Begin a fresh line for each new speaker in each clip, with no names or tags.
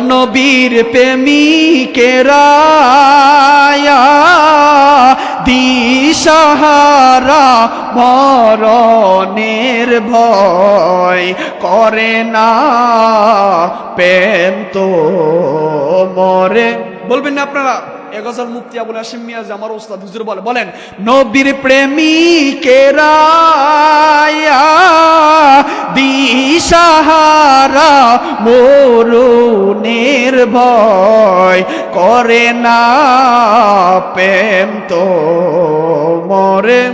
নবীর প্রেমিকেরা দিশাহারা মরণের ভয় করে না। প্রেম তো মরে। বলবেন না আপনারা? এ গজল মুক্তি আবুল হাসিম মিয়াজ আমার ওস্তাদ হুজুর বলে, বলেন, নবীর প্রেমিকেরা দিশাহারা মরুনের ভয় করে না প্রেম তো মরে।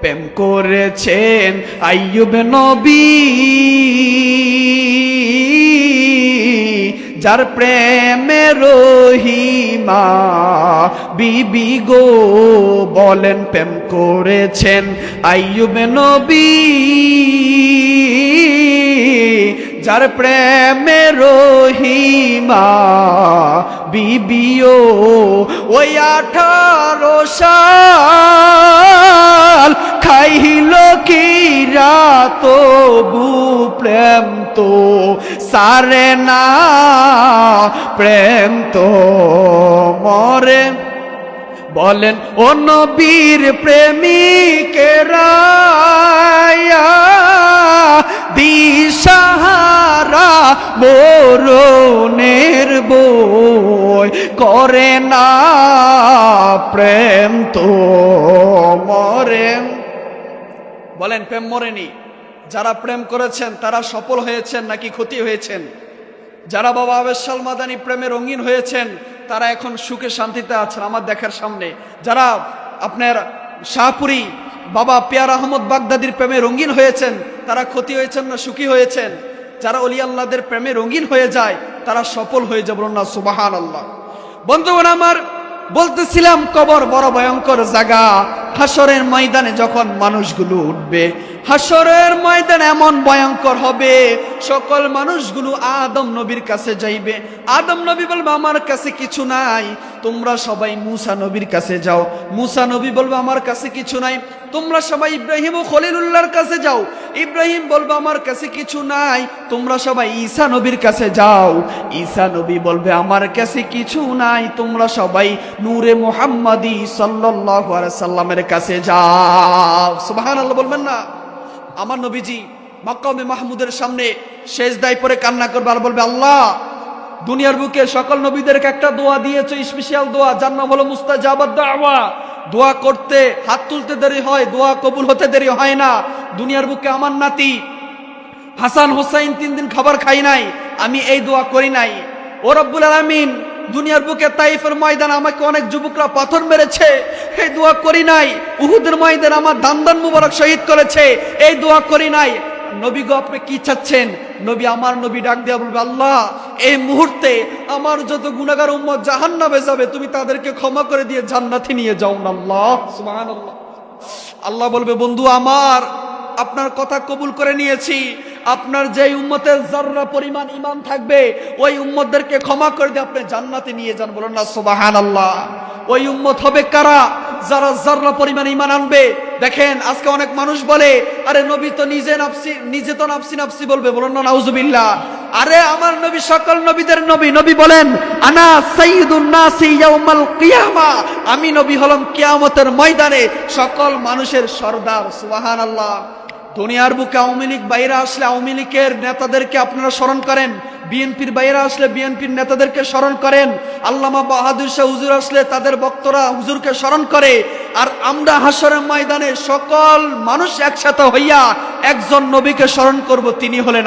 প্রেম করেছেন আইয়ুব নবী, যার প্রেমে রহিমা বিবি গো বলেন, প্রেম করেছেন আইয়ুব নবী। যার প্রেমে রহিমা, বিবিও, ওই আঠারো সাল খাইল কি তবু প্রেম তো সারে না, প্রেম তো মরে। বলেন, ও নবীর প্রেমিকেরা দিশাহারা মরণের বই করে না প্রেম তো মরে। বলেন, প্রেম মরেনি। যারা প্রেম করেছেন, তারা সফল হয়েছেন নাকি ক্ষতি হয়েছেন? যারা বাবা আবেশাল মাদানী প্রেমে রঙিন হয়েছেন, তারা এখন সুখে শান্তিতে আছেন আমার দেখার সামনে। যারা আপনার শাহপুরি বাবা পেয়ার আহমদ বাগদাদির প্রেমে রঙিন হয়েছেন, তারা ক্ষতি হয়েছেন না সুখী হয়েছেন? যারা অলি আল্লাহদের প্রেমে রঙিন হয়ে যায়, তারা সফল হয়ে যাবেন না সুবাহান আল্লাহ বন্ধুগণ আমার, বলতেছিলাম কবর বড় ভয়ঙ্কর জায়গা। হাসরের ময়দানে যখন মানুষগুলো উঠবে হাসরের ময়দান এমন ভয়ঙ্কর হবে, সকল মানুষগুলো আদম নবীর কাছে যাইবে। আদম নবী বলবে, আমার কাছে কিছু নাই, তোমরা সবাই মুসা নবীর কাছে যাও। মুসা নবী বলবে, আমার কাছে কিছু নাই, তোমরা সবাই ইব্রাহিম ও খলিলুল্লাহর কাছে যাও। ইব্রাহিম বলবে, আমার কাছে কিছু নাই, তোমরা সবাই ঈসা নবীর কাছে যাও। ঈসা নবী বলবে, আমার কাছে কিছু নাই, তোমরা সবাই নূরে মুহাম্মাদি আলাইহি সাল্লামের কাছে যাও। সুবহানাল্লাহ বলবেন না। আমার নবীজি মাকামে মাহমুদের সামনে শেষ দায় পরে কান্না করবে আর বলবে, আল্লাহ, দুনিয়ার বুকে সকল নবীদেরকে একটা দোয়া দিয়েছে, স্পেশাল দোয়া। যার নাম হলো মুস্তাজাবাদ দাওয়া। দোয়া করতে, হাত তুলতে দেরি হয়, দোয়া কবুল হতে দেরি হয় না। দুনিয়ার বুকে আমার নাতি। হাসান হোসাইন তিন দিন খাবার খাই নাই, আমি এই দোয়া করি নাই। ও রব্বুল আলামিন, দুনিয়ার বুকে তাইফের ময়দান আমাকে অনেক যুবকরা পাথর মেরেছে, এই দোয়া করি নাই। উহুদের ময়দান আমার দান্দান মুবারক শহীদ করেছে, এই দোয়া করি নাই। নবী গো, আপনি কি চাচ্ছেন? নবী আমার নবী ডাক দেওয়া বলবে, আল্লাহ, এই মুহূর্তে আমার যত গুণাগার উম্মত জাহান্নামে যাবে, তুমি তাদেরকে ক্ষমা করে দিয়ে জান্নাতে নিয়ে যাও না আল্লাহ। আল্লাহ বলবে, বন্ধু আমার আপনার কথা কবুল করে নিয়েছি। আপনার যে উম্মতের জাররা পরিমাণ ইমান থাকবে, ওই উম্মতদেরকে ক্ষমা করে দিয়ে আপনি জান্নাতে নিয়ে যান। বলুন না সুবাহান আল্লাহ ওই উম্মত হবে কারা? যারা জাররা পরিমাণ ইমান আনবে। দেখেন, আজকে অনেক মানুষ বলে, আরে নবী তো নিজে নাফসি, নিজে তো নাফসি নাফসি বলবে। বলুন না, নাউজুবিল্লাহ। আরে আমার নবী, সকল নবীদের নবী নবী বলেন, আনা সাইয়্যিদুন নাসি ইয়াউমাল কিয়ামা। আমি নবী হলাম কিয়ামতের ময়দানে। সকল মানুষের সর্দার, সুবহানাল্লাহ। দুনিয়ার বুকে আওয়ামী লীগ বাইরে আসলে আওয়ামী লীগের নেতাদেরকে আপনারা স্মরণ করেন। বিএনপির বাইরে আসলে বিএনপির নেতাদেরকে স্মরণ করেন। আল্লামা বাহাদুর শাহ হুজুর আসলে তাদের বক্তরা হুজুরকে স্মরণ করে। আর আমরা হাসরের ময়দানে সকল মানুষ একসাথে হইয়া একজন নবীকে স্মরণ করব, তিনি হলেন